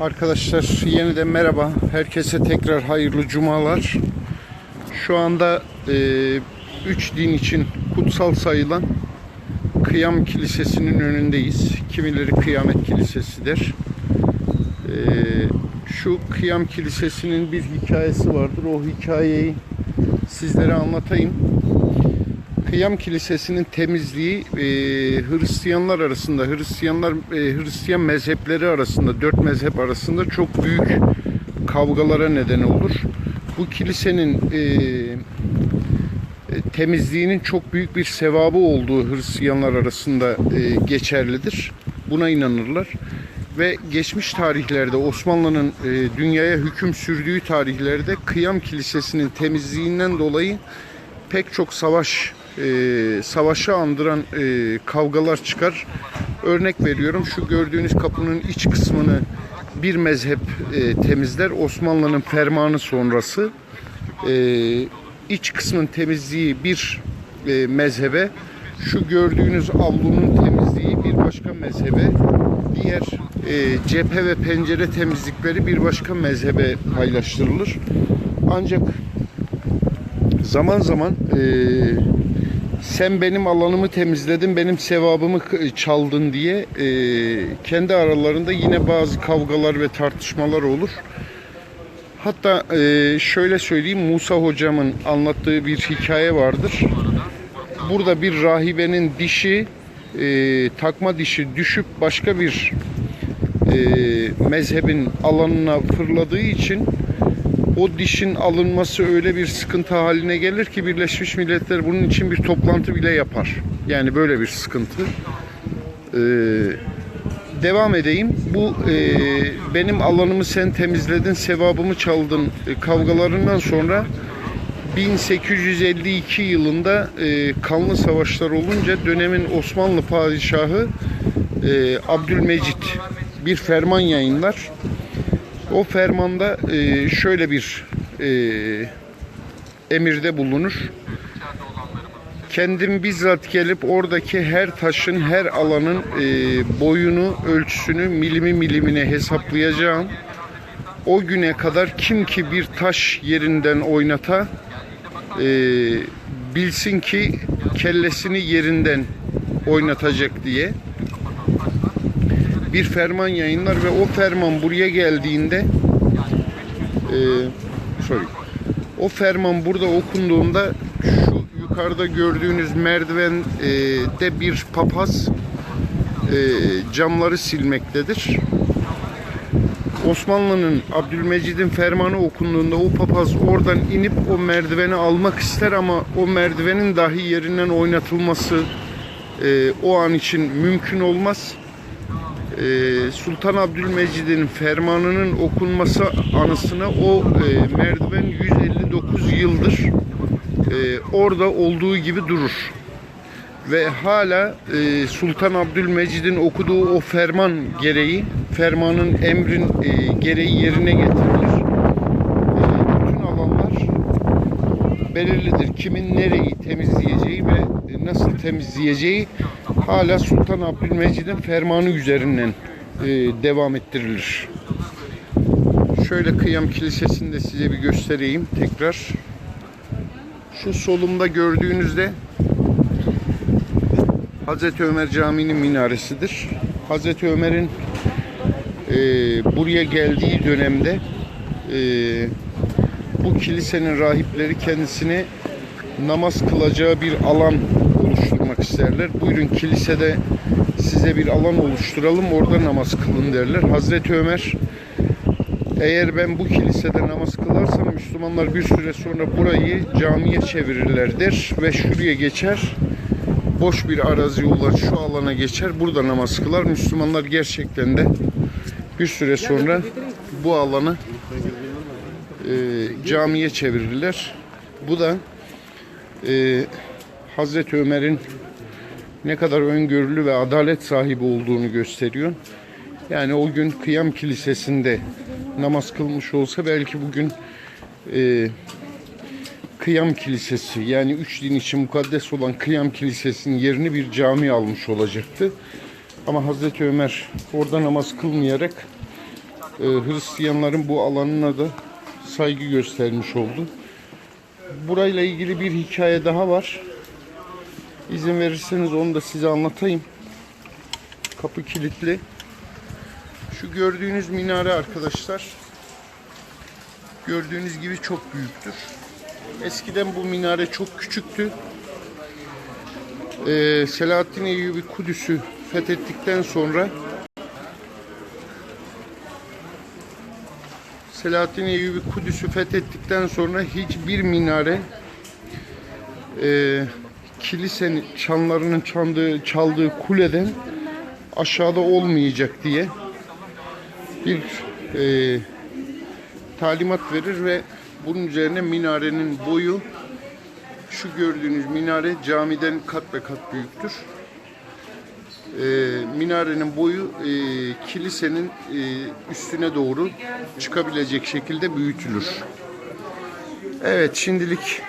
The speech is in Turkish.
Arkadaşlar yeniden merhaba. Herkese tekrar hayırlı cumalar. Şu anda e, üç din için kutsal sayılan Kıyam Kilisesi'nin önündeyiz. Kimileri Kıyamet Kilisesi der. E, şu Kıyam Kilisesi'nin bir hikayesi vardır. O hikayeyi sizlere anlatayım. Kıyam Kilisesi'nin temizliği e, Hristiyanlar arasında, Hristiyanlar e, Hristiyan mezhepleri arasında, dört mezhep arasında çok büyük kavgalara neden olur. Bu kilisenin e, e, temizliğinin çok büyük bir sevabı olduğu Hristiyanlar arasında e, geçerlidir. Buna inanırlar. Ve geçmiş tarihlerde Osmanlı'nın e, dünyaya hüküm sürdüğü tarihlerde Kıyam Kilisesi'nin temizliğinden dolayı pek çok savaş e, savaşı andıran e, kavgalar çıkar. Örnek veriyorum şu gördüğünüz kapının iç kısmını bir mezhep e, temizler. Osmanlı'nın fermanı sonrası e, iç kısmın temizliği bir e, mezhebe, şu gördüğünüz avlunun temizliği bir başka mezhebe, diğer e, cephe ve pencere temizlikleri bir başka mezhebe paylaştırılır. Ancak zaman zaman e, sen benim alanımı temizledin, benim sevabımı çaldın diye e, kendi aralarında yine bazı kavgalar ve tartışmalar olur. Hatta e, şöyle söyleyeyim Musa hocamın anlattığı bir hikaye vardır. Burada bir rahibenin dişi e, takma dişi düşüp başka bir e, mezhebin alanına fırladığı için o dişin alınması öyle bir sıkıntı haline gelir ki Birleşmiş Milletler bunun için bir toplantı bile yapar. Yani böyle bir sıkıntı. Ee, devam edeyim. Bu e, benim alanımı sen temizledin, sevabımı çaldın e, kavgalarından sonra 1852 yılında e, kanlı savaşlar olunca dönemin Osmanlı padişahı e, Abdülmecit bir ferman yayınlar. O fermanda e, şöyle bir e, emirde bulunur. Kendim bizzat gelip oradaki her taşın, her alanın e, boyunu, ölçüsünü milimi milimine hesaplayacağım. O güne kadar kim ki bir taş yerinden oynata e, bilsin ki kellesini yerinden oynatacak diye bir ferman yayınlar ve o ferman buraya geldiğinde e, sorry. O ferman burada okunduğunda şu yukarıda gördüğünüz merdivende bir papaz e, camları silmektedir. Osmanlı'nın Abdülmecid'in fermanı okunduğunda o papaz oradan inip o merdiveni almak ister ama o merdivenin dahi yerinden oynatılması e, o an için mümkün olmaz. Ee, Sultan Abdülmecid'in fermanının okunması anısına o e, merdiven 159 yıldır e, orada olduğu gibi durur. Ve hala e, Sultan Abdülmecid'in okuduğu o ferman gereği, fermanın emrin e, gereği yerine getirilir. E, bütün alanlar belirlidir. Kimin nereyi temizleyeceği ve nasıl temizleyeceği hala Sultan Abdülmecid'in fermanı üzerinden e, devam ettirilir. Şöyle Kıyam Kilisesi'ni de size bir göstereyim tekrar. Şu solumda gördüğünüzde Hazreti Ömer Camii'nin minaresidir. Hazreti Ömer'in e, buraya geldiği dönemde e, bu kilisenin rahipleri kendisine namaz kılacağı bir alan isterler. Buyurun kilisede size bir alan oluşturalım orada namaz kılın derler. Hazreti Ömer eğer ben bu kilisede namaz kılarsam Müslümanlar bir süre sonra burayı camiye çevirirler der ve şuraya geçer. Boş bir arazi olan şu alana geçer. Burada namaz kılar. Müslümanlar gerçekten de bir süre sonra bu alanı e, camiye çevirirler. Bu da e, Hazreti Ömer'in ne kadar öngörülü ve adalet sahibi olduğunu gösteriyor. Yani o gün Kıyam Kilisesi'nde namaz kılmış olsa belki bugün e, Kıyam Kilisesi yani üç din için mukaddes olan Kıyam Kilisesi'nin yerini bir cami almış olacaktı. Ama Hazreti Ömer orada namaz kılmayarak e, Hristiyanların bu alanına da saygı göstermiş oldu. Burayla ilgili bir hikaye daha var. İzin verirseniz onu da size anlatayım. Kapı kilitli. Şu gördüğünüz minare arkadaşlar. Gördüğünüz gibi çok büyüktür. Eskiden bu minare çok küçüktü. Ee, Selahaddin Eyyubi Kudüs'ü fethettikten sonra Selahaddin Eyyubi Kudüs'ü fethettikten sonra hiçbir minare e, kilisenin çanlarının çaldığı, çaldığı kuleden aşağıda olmayacak diye bir e, talimat verir ve bunun üzerine minarenin boyu şu gördüğünüz minare camiden kat be kat büyüktür. E, minarenin boyu e, kilisenin e, üstüne doğru çıkabilecek şekilde büyütülür. Evet şimdilik